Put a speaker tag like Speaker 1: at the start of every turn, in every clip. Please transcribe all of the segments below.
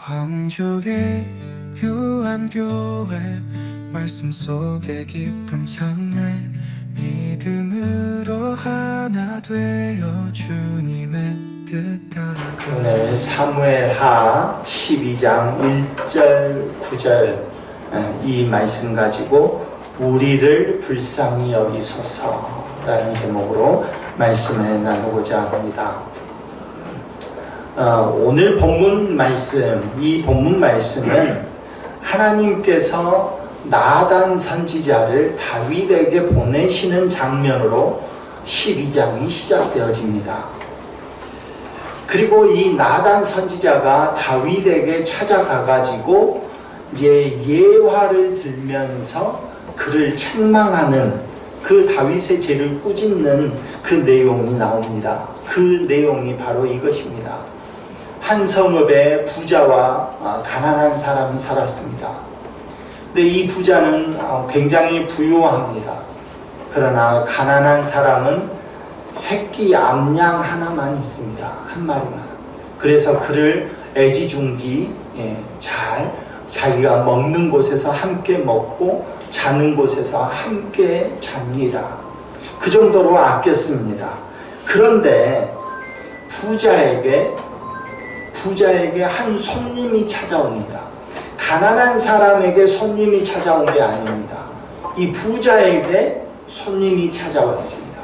Speaker 1: 광주의 유한교회 말씀 속에 깊은 장래 믿음으로 하나 되어 주님의 뜻 따라가
Speaker 2: 오늘 사무엘하 12장 1절 9절 어, 이 말씀 가지고 우리를 불쌍히 여기소서라는 제목으로 말씀을 나누고자 합니다. 어, 오늘 본문 말씀, 이 본문 말씀은 하나님께서 나단 선지자를 다윗에게 보내시는 장면으로 12장이 시작되어집니다. 그리고 이 나단 선지자가 다윗에게 찾아가 가지고 이제 예화를 들면서 그를 책망하는 그 다윗의 죄를 꾸짖는 그 내용이 나옵니다. 그 내용이 바로 이것입니다. 한 성읍에 부자와 아, 가난한 사람이 살았습니다. 근데 이 부자는 어, 굉장히 부유합니다. 그러나 가난한 사람은 새끼 암양 하나만 있습니다. 한 마리만. 그래서 그를 애지중지 예, 잘 자기가 먹는 곳에서 함께 먹고 자는 곳에서 함께 잡니다. 그 정도로 아꼈습니다. 그런데 부자에게 부자에게 한 손님이 찾아옵니다. 가난한 사람에게 손님이 찾아온 게 아닙니다. 이 부자에게 손님이 찾아왔습니다.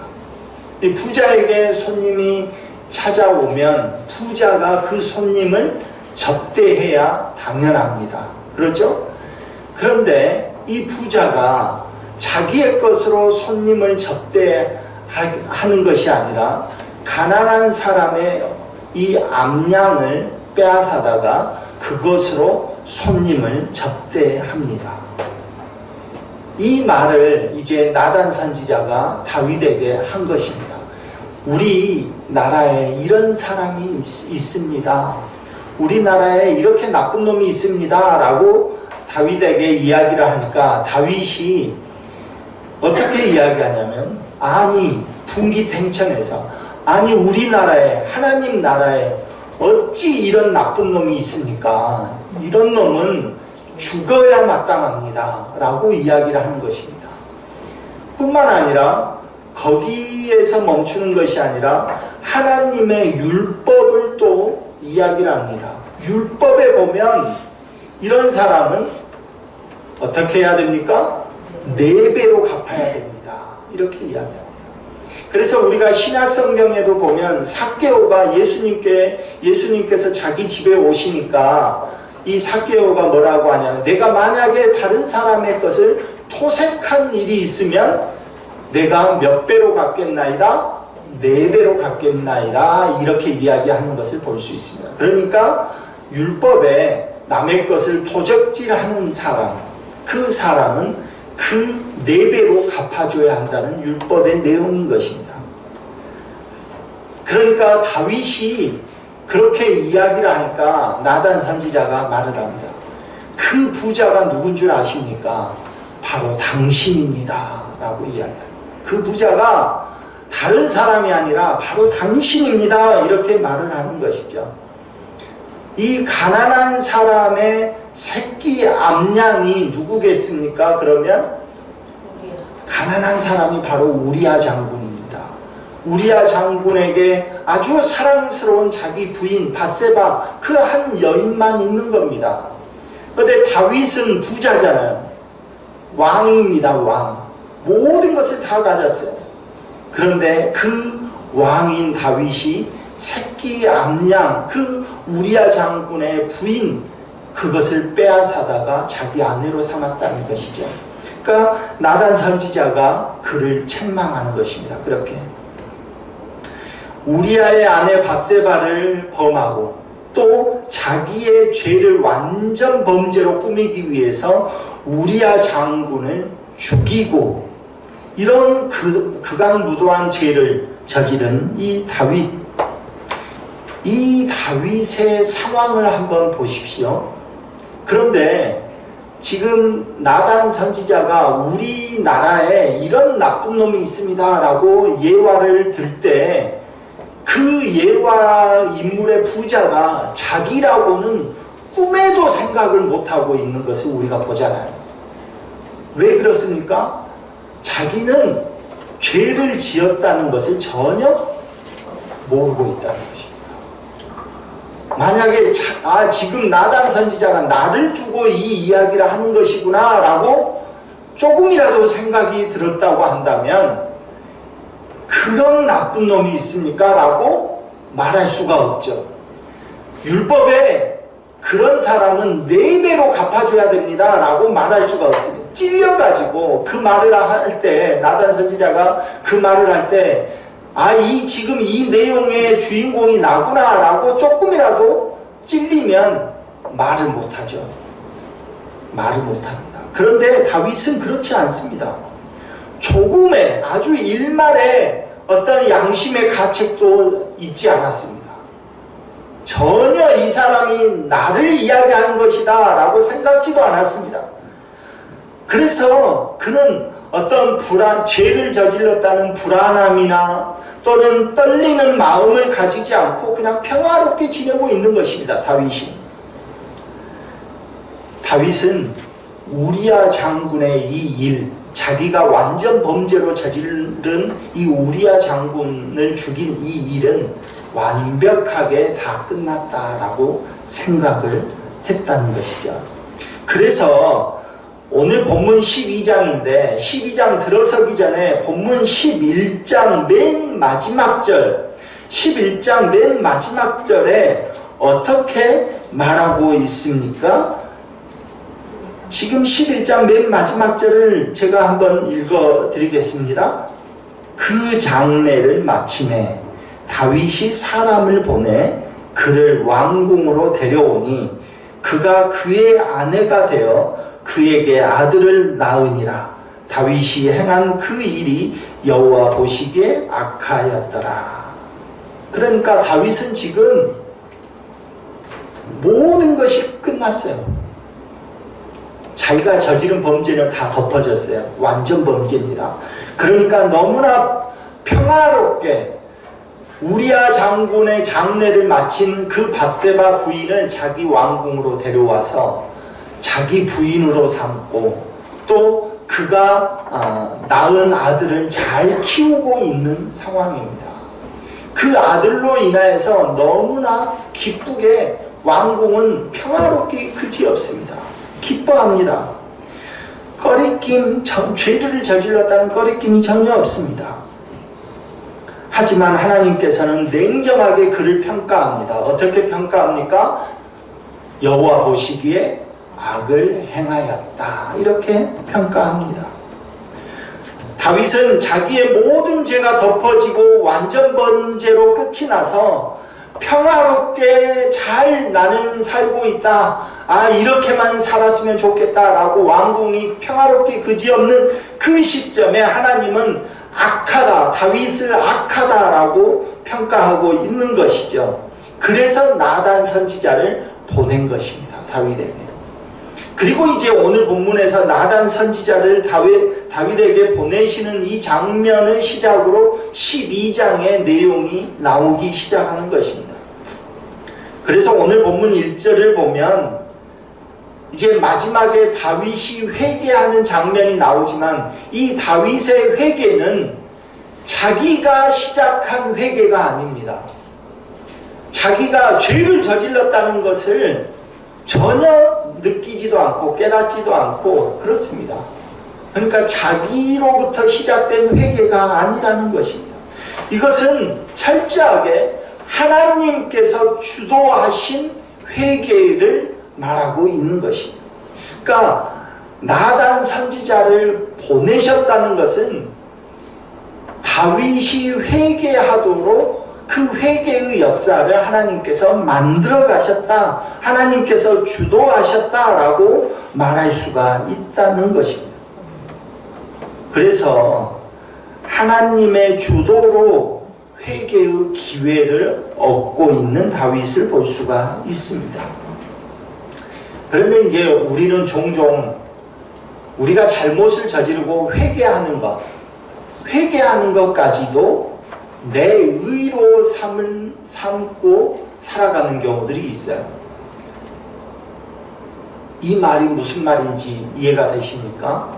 Speaker 2: 이 부자에게 손님이 찾아오면 부자가 그 손님을 접대해야 당연합니다. 그렇죠? 그런데 이 부자가 자기의 것으로 손님을 접대하는 것이 아니라 가난한 사람의 이 암양을 빼앗아다가 그것으로 손님을 접대합니다. 이 말을 이제 나단 선지자가 다윗에게 한 것입니다. 우리 나라에 이런 사람이 있, 습니다 우리나라에 이렇게 나쁜 놈이 있습니다. 라고 다윗에게 이야기를 하니까 다윗이 어떻게 이야기하냐면 아니 분기탱천에서 아니 우리나라에 하나님 나라에 어찌 이런 나쁜 놈이 있습니까? 이런 놈은 죽어야 마땅합니다. 라고 이야기를 하는 것입니다. 뿐만 아니라 거기에서 멈추는 것이 아니라 하나님의 율법을 또 이야기를 합니다. 율법에 보면 이런 사람은 어떻게 해야 됩니까? 네 배로 갚아야 됩니다. 이렇게 이야기합니다. 그래서 우리가 신약 성경에도 보면 사개오가 예수님께 예수님께서 자기 집에 오시니까 이 사개오가 뭐라고 하냐면 내가 만약에 다른 사람의 것을 토색한 일이 있으면 내가 몇 배로 갚겠나이다? 네 배로 갚겠나이다? 이렇게 이야기하는 것을 볼 수 있습니다. 그러니까 율법에 남의 것을 도적질하는 사람, 그 사람은 그네 배로 갚아줘야 한다는 율법의 내용인 것입니다. 그러니까 다윗이 그렇게 이야기를 하니까 나단 선지자가 말을 합니다. 그 부자가 누군 줄 아십니까? 바로 당신입니다. 라고 이야기합니다. 그 부자가 다른 사람이 아니라 바로 당신입니다. 이렇게 말을 하는 것이죠. 이 가난한 사람의 새끼 암양이 누구겠습니까? 그러면 가난한 사람이 바로 우리아 장군입니다. 우리아 장군에게 아주 사랑스러운 자기 부인 바세바 그 한 여인만 있는 겁니다. 그런데 다윗은 부자잖아요. 왕입니다. 왕. 모든 것을 다 가졌어요. 그런데 그 왕인 다윗이 새끼 암양 그 우리아 장군의 부인 그것을 빼앗아다가 자기 아내로 삼았다는 것이죠. 그러니까 나단 선지자가 그를 책망하는 것입니다. 그렇게 우리아의 아내 바세바를 범하고 또 자기의 죄를 완전 범죄로 꾸미기 위해서 우리아 장군을 죽이고 이런 그, 극악무도한 죄를 저지른 이 다윗 이 다윗의 상황을 한번 보십시오. 그런데 지금 나단 선지자가 우리나라에 이런 나쁜 놈이 있습니다 라고 예화를 들 때 그 예화 인물의 부자가 자기라고는 꿈 생각을 못하고 있는 것을 우리가 보잖아요. 왜 그렇습니까? 자기는 죄를 지었다는 것을 전혀 모르고 있다는 것입니다. 만약에 자- 아 지금 나단 선지자가 나를 두고 이 이야기를 하는 것이구나 라고 조금이라도 생각이 들었다고 한다면 그런 나쁜 놈이 있습니까? 라고 말할 수가 없죠. 율법에 그런 사람은 네 배로 갚아줘야 됩니다. 라고 말할 수가 없습니다. 찔려가지고 그 말을 할 때, 나단 선지자가 그 말을 할 때, 아, 이 지금 이 내용의 주인공이 나구나. 라고 조금이라도 찔리면 말을 못하죠. 말을 못합니다. 그런데 다윗은 그렇지 않습니다. 조금의 아주 일말의 어떤 양심의 가책도 있지 않았습니다. 전혀 이 사람이 나를 이야기하는 것이다 라고 생각지도 않았습니다. 그래서 그는 어떤 불안, 죄를 저질렀다는 불안함이나 또는 떨리는 마음을 가지지 않고 그냥 평화롭게 지내고 있는 것입니다. 다윗이. 다윗은 우리야 장군의 이 일, 자기가 완전 범죄로 저지른 이 우리야 장군을 죽인 이 일은 완벽하게 다 끝났다라고 생각을 했다는 것이죠. 그래서 오늘 본문 12장인데 12장 들어서기 전에 본문 11장 맨 마지막 절 11장 맨 마지막 절에 어떻게 말하고 있습니까? 지금 11장 맨 마지막 절을 제가 한번 읽어 드리겠습니다. 그 장례를 마침에 다윗이 사람을 보내 그를 왕궁으로 데려오니 그가 그의 아내가 되어 그에게 아들을 낳으니라. 다윗이 행한 그 일이 여호와 보시기에 악하였더라. 그러니까 다윗은 지금 모든 것이 끝났어요. 자기가 저지른 범죄는 다 덮어졌어요. 완전 범죄입니다. 그러니까 너무나 평화롭게 우리아 장군의 장례를 마친 그 바세바 부인을 자기 왕궁으로 데려와서 자기 부인으로 삼고 또 그가 아, 낳은 아들을 잘 키우고 있는 상황입니다. 그 아들로 인하여서 너무나 기쁘게 왕궁은 평화롭게 그지없습니다. 기뻐합니다. 꺼리낌, 전- 죄를 저질렀다는 꺼리낌이 전혀 없습니다. 하지만 하나님께서는 냉정하게 그를 평가합니다. 어떻게 평가합니까? 여호와 보시기에 악을 행하였다. 이렇게 평가합니다. 다윗은 자기의 모든 죄가 덮어지고 완전 번제로 끝이 나서 평화롭게 잘 나는 살고 있다. 아, 이렇게만 살았으면 좋겠다라고 왕궁이 평화롭게 그지없는 그 시점에 하나님은 악하다, 다윗을 악하다라고 평가하고 있는 것이죠. 그래서 나단 선지자를 보낸 것입니다. 다윗에게. 그리고 이제 오늘 본문에서 나단 선지자를 다윗, 다윗에게 보내시는 이 장면을 시작으로 12장의 내용이 나오기 시작하는 것입니다. 그래서 오늘 본문 1절을 보면 이제 마지막에 다윗이 회개하는 장면이 나오지만 이 다윗의 회개는 자기가 시작한 회개가 아닙니다. 자기가 죄를 저질렀다는 것을 전혀 느끼지도 않고 깨닫지도 않고 그렇습니다. 그러니까 자기로부터 시작된 회개가 아니라는 것입니다. 이것은 철저하게 하나님께서 주도하신 회개를 말하고 있는 것입니다. 그러니까 나단 선지자를 보내셨다는 것은 다윗이 회개하도록 그 회개의 역사를 하나님께서 만들어 가셨다. 하나님께서 주도하셨다라고 말할 수가 있다는 것입니다. 그래서 하나님의 주도로 회개의 기회를 얻고 있는 다윗을 볼 수가 있습니다. 그런데 이제 우리는 종종 우리가 잘못을 저지르고 회개하는 것, 회개하는 것까지도 내 의로 삼을 삼고 살아가는 경우들이 있어요. 이 말이 무슨 말인지 이해가 되십니까?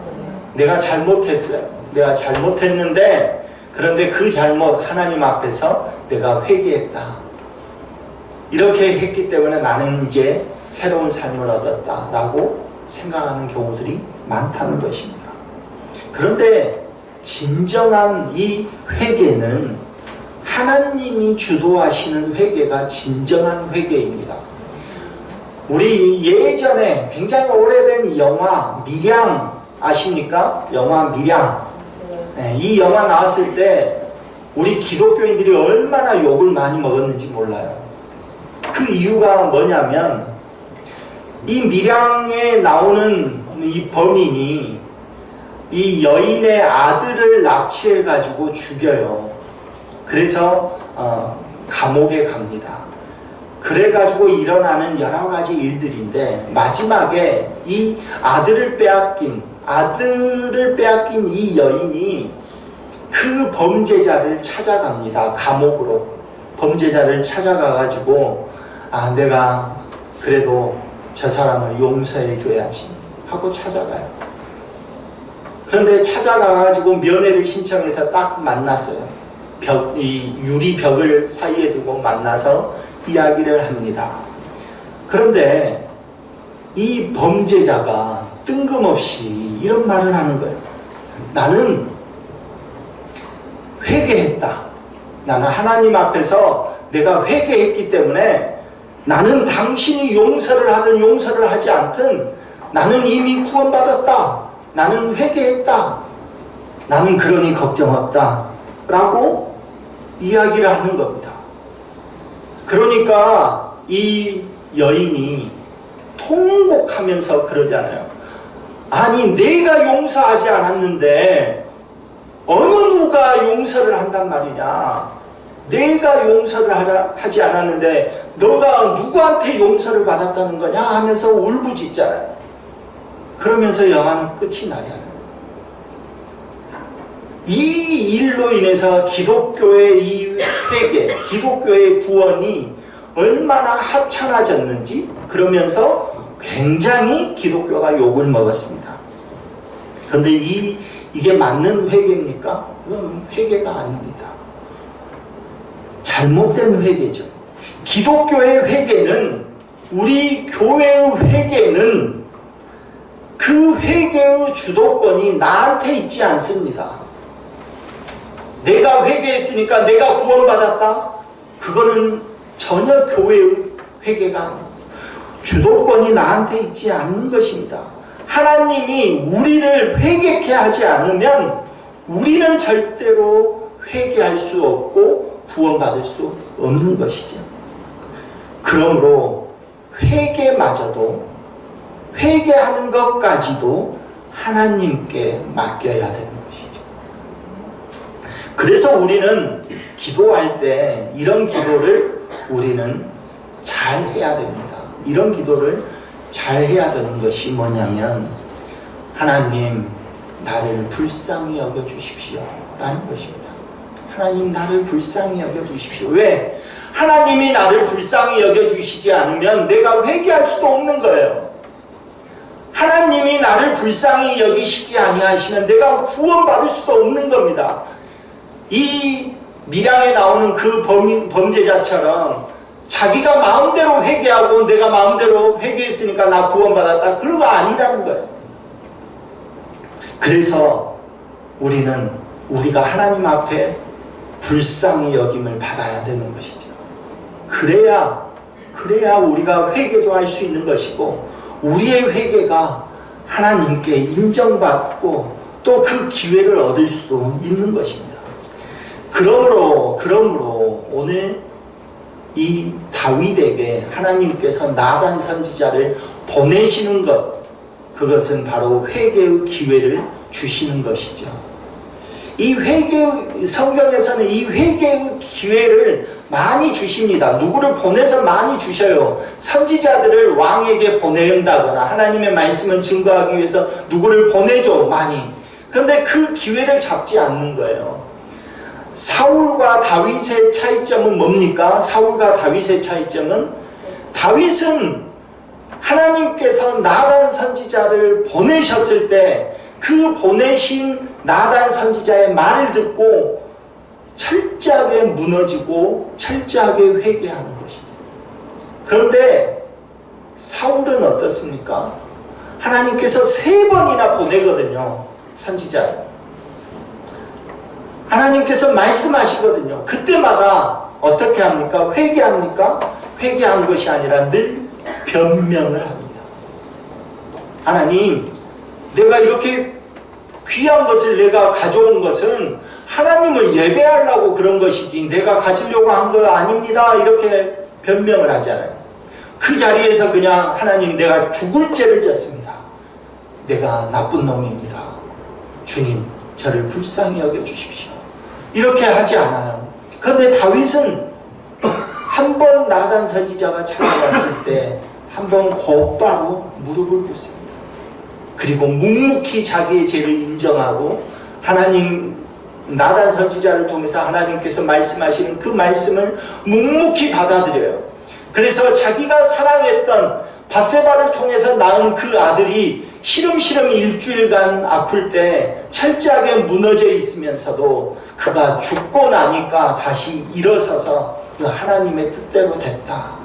Speaker 2: 내가 잘못했어요. 내가 잘못했는데 그런데 그 잘못 하나님 앞에서 내가 회개했다. 이렇게 했기 때문에 나는 이제 새로운 삶을 얻었다라고 생각하는 경우들이 많다는 것입니다. 그런데 진정한 이 회개는 하나님이 주도하시는 회개가 진정한 회개입니다. 우리 예전에 굉장히 오래된 영화 미량 아십니까? 영화 미량. 네, 이 영화 나왔을 때 우리 기독교인들이 얼마나 욕을 많이 먹었는지 몰라요. 그 이유가 뭐냐면 이 미량에 나오는 이 범인이 이 여인의 아들을 납치해 가지고 죽여요. 그래서 어, 감옥에 갑니다. 그래 가지고 일어나는 여러 가지 일들인데 마지막에 이 아들을 빼앗긴 아들을 빼앗긴 이 여인이 그 범죄자를 찾아갑니다. 감옥으로 범죄자를 찾아가 가지고 아 내가 그래도 저 사람을 용서해 줘야지 하고 찾아가요. 그런데 찾아가 가지고 면회를 신청해서 딱 만났어요. 벽, 이 유리 벽을 사이에 두고 만나서 이야기를 합니다. 그런데 이 범죄자가 뜬금없이 이런 말을 하는 거예요. 나는 회개했다. 나는 하나님 앞에서 내가 회개했기 때문에 나는 당신이 용서를 하든 용서를 하지 않든 나는 이미 구원받았다. 나는 회개했다. 나는 그러니 걱정 없다. 라고 이야기를 하는 겁니다. 그러니까 이 여인이 통곡하면서 그러잖아요. 아니, 내가 용서하지 않았는데, 어느 누가 용서를 한단 말이냐. 내가 용서를 하라, 하지 않았는데, 너가 누구한테 용서를 받았다는 거냐 하면서 울부짖잖아요. 그러면서 영화는 끝이 나잖아요. 이 일로 인해서 기독교의 이 회개, 기독교의 구원이 얼마나 하찮아졌는지 그러면서 굉장히 기독교가 욕을 먹었습니다. 그런데 이, 이게 맞는 회개입니까? 그건 회개가 아닙니다. 잘못된 회개죠. 기독교의 회개는 우리 교회의 회개는 그 회개의 주도권이 나한테 있지 않습니다. 내가 회개했으니까 내가 구원받았다? 그거는 전혀 교회의 회개가. 주도권이 나한테 있지 않는 것입니다. 하나님이 우리를 회개케 하지 않으면 우리는 절대로 회개할 수 없고 구원받을 수 없는 것이죠. 그러므로 회개마저도 회개하는 것까지도 하나님께 맡겨야 것이죠. 그래서 우리는 기도할 때 이런 기도를 우리는 잘 해야 됩니다. 이런 기도를 잘 해야 되는 것이 뭐냐면 하나님 나를 불쌍히 여겨 주십시오 라는 것입니다. 하나님 나를 불쌍히 여겨 주십시오. 왜? 하나님이 나를 불쌍히 여겨 주시지 않으면 내가 회개할 수도 없는 거예요. 하나님이 나를 불쌍히 여기시지 아니하시면 내가 구원받을 수도 없는 겁니다. 이 미량에 나오는 그 범, 범죄자처럼 자기가 마음대로 회개하고 내가 마음대로 회개했으니까 나 구원받았다. 그런 거 아니라는 거예요. 그래서 우리는 우리가 하나님 앞에 불쌍히 여김을 받아야 되는 것이죠. 그래야 그래야 우리가 회개도 할 수 있는 것이고 우리의 회개가 하나님께 인정받고 또 그 기회를 얻을 수도 있는 것입니다. 그러므로 그러므로 오늘 이 다윗에게 하나님께서 나단 선지자를 보내시는 것 그것은 바로 회개의 기회를 주시는 것이죠. 이 회개 성경에서는 이 회개의 기회를 많이 주십니다. 누구를 보내서 많이 주셔요. 선지자들을 왕에게 보낸다거나 하나님의 말씀을 증거하기 위해서 누구를 보내줘 많이. 그런데 그 기회를 잡지 않는 거예요. 사울과 다윗의 차이점은 뭡니까? 사울과 다윗의 차이점은 다윗은 하나님께서 나단 선지자를 보내셨을 때 그 보내신 나단 선지자의 말을 듣고 철저하게 무너지고 철저하게 회개하는 것이죠. 그런데 사울은 어떻습니까? 하나님께서 세 번이나 보내거든요. 선지자를. 하나님께서 말씀하시거든요. 그때마다 어떻게 합니까? 회개합니까? 회개한 것이 아니라 늘 변명을 합니다. 하나님, 내가 이렇게 귀한 것을 내가 가져온 것은 하나님을 예배하려고 그런 것이지 내가 가지려고 한 거 아닙니다. 이렇게 변명을 하잖아요. 그 자리에서 그냥 하나님 내가 죽을 죄를 졌습니다. 내가 나쁜 놈입니다. 주님, 저를 불쌍히 여겨 주십시오. 이렇게 하지 않아요. 그런데 다윗은 한 번 나단 선지자가 찾아왔을 때 한 번 곧바로 무릎을 꿇습니다. 그리고 묵묵히 자기의 죄를 인정하고 하나님 나단 선지자를 통해서 하나님께서 말씀하시는 그 말씀을 묵묵히 받아들여요. 그래서 자기가 사랑했던 바세바를 통해서 낳은 그 아들이 시름시름 일주일간 아플 때 철저하게 무너져 있으면서도 그가 죽고 나니까 다시 일어서서 그 하나님의 뜻대로 됐다.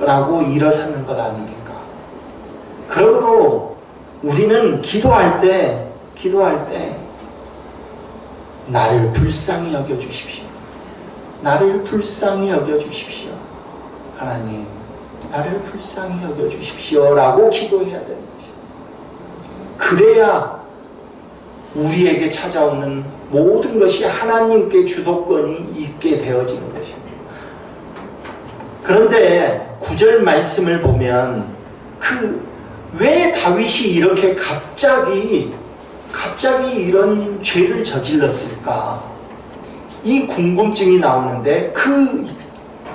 Speaker 2: 라고 일어서는 것 아닙니까? 그러므로 우리는 기도할 때, 기도할 때, 나를 불쌍히 여겨 주십시오. 나를 불쌍히 여겨 주십시오. 하나님, 나를 불쌍히 여겨 주십시오. 라고 기도해야 거죠. 그래야 우리에게 찾아오는 모든 것이 하나님께 주도권이 있게 되어지는 것입니다. 그런데 구절 말씀을 보면 그 왜 다윗이 이렇게 갑자기 갑자기 이런 죄를 저질렀을까? 이 궁금증이 나오는데 그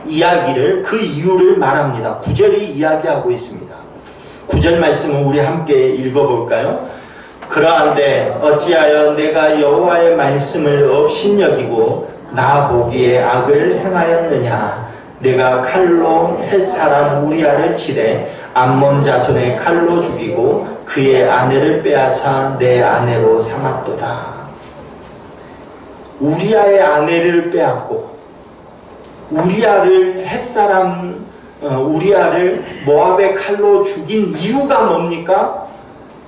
Speaker 2: 이야기를 그 이유를 말합니다. 구절이 이야기하고 있습니다. 구절 말씀을 우리 함께 읽어볼까요? 그러한데 어찌하여 내가 여호와의 말씀을 업신여기고 나 보기에 악을 행하였느냐? 내가 칼로 햇사람 우리아를 치되 암몬 자손의 칼로 죽이고 그의 아내를 빼앗아 내 아내로 삼았도다. 우리아의 아내를 빼앗고 우리아를 햇사람 어, 우리아를 모압의 칼로 죽인 이유가 뭡니까?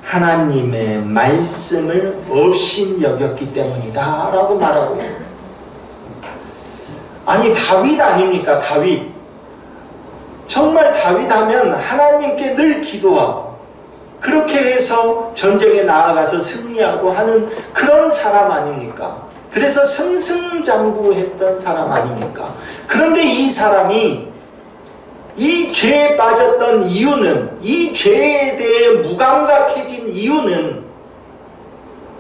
Speaker 2: 하나님의 말씀을 없인 여겼기 때문이다 라고 말하고 아니 다윗 아닙니까 다윗 정말 다윗 하면 하나님께 늘 기도하고 그렇게 해서 전쟁에 나아가서 승리하고 하는 그런 사람 아닙니까? 그래서 승승장구했던 사람 아닙니까? 그런데 이 사람이 이 죄에 빠졌던 이유는 이 죄에 대해 무감각해진 이유는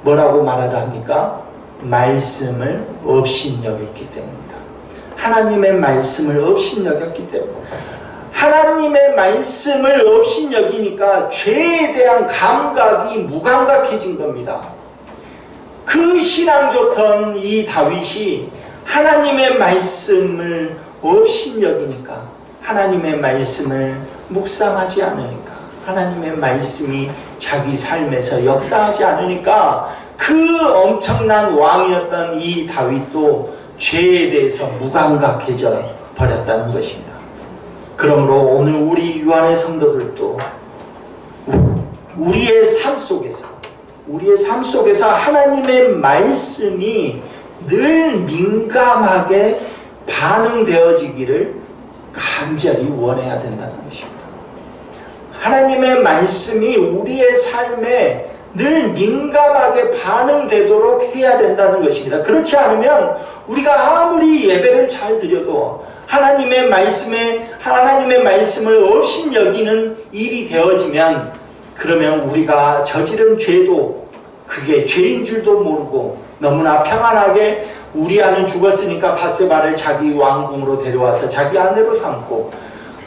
Speaker 2: 뭐라고 말하려 합니까? 말씀을 업신여겼기 때문이다. 하나님의 말씀을 업신여겼기 때문이다. 하나님의 말씀을 업신여기니까 죄에 대한 감각이 무감각해진 겁니다. 그 신앙 좋던 이 다윗이 하나님의 말씀을 업신여기니까 하나님의 말씀을 묵상하지 않으니까 하나님의 말씀이 자기 삶에서 역사하지 않으니까 그 엄청난 왕이었던 이 다윗도 죄에 대해서 무감각해져 버렸다는 것입니다. 그러므로 오늘 우리 유한의 성도들도 우리의 삶 속에서 우리의 삶 속에서 하나님의 말씀이 늘 민감하게 반응되어지기를 간절히 원해야 된다는 것입니다. 하나님의 말씀이 우리의 삶에 늘 민감하게 반응되도록 해야 된다는 것입니다. 그렇지 않으면 우리가 아무리 예배를 잘 드려도 하나님의 말씀에 하나님의 말씀을 없인 여기는 일이 되어지면 그러면 우리가 저지른 죄도 그게 죄인 줄도 모르고 너무나 평안하게 우리 아는 죽었으니까 바세바를 자기 왕궁으로 데려와서 자기 아내로 삼고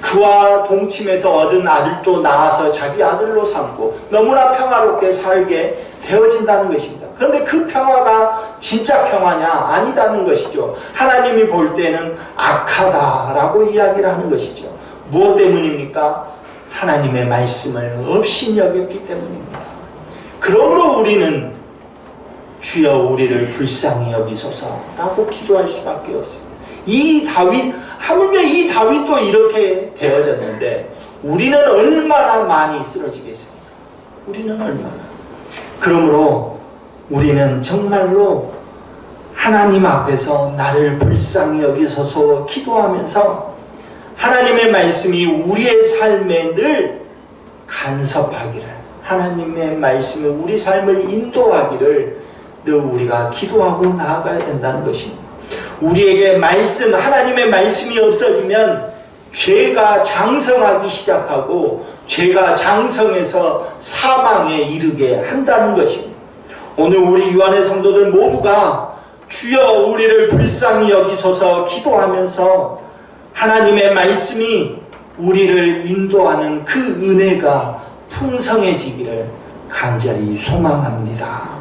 Speaker 2: 그와 동침해서 얻은 아들도 낳아서 자기 아들로 삼고 너무나 평화롭게 살게 되어진다는 것입니다. 그런데 그 평화가 진짜 평화냐? 아니다는 것이죠. 하나님이 볼 때는 악하다라고 이야기를 하는 것이죠. 무엇 때문입니까? 하나님의 말씀을 없이 여겼기 때문입니다. 그러므로 우리는 주여 우리를 불쌍히 여기소서라고 기도할 수밖에 없습니다. 이 다윗 하물며 이 다윗도 이렇게 되어졌는데 우리는 얼마나 많이 쓰러지겠습니까? 우리는 얼마나 그러므로 우리는 정말로 하나님 앞에서 나를 불쌍히 여기소서 기도하면서 하나님의 말씀이 우리의 삶에 늘 간섭하기를 하나님의 말씀이 우리 삶을 인도하기를 늘 우리가 기도하고 나아가야 된다는 것입니다. 우리에게 말씀 하나님의 말씀이 없어지면 죄가 장성하기 시작하고 죄가 장성해서 사망에 이르게 한다는 것입니다. 오늘 우리 유한의 성도들 모두가 주여 우리를 불쌍히 여기소서 기도하면서 하나님의 말씀이 우리를 인도하는 그 은혜가 풍성해지기를 간절히 소망합니다.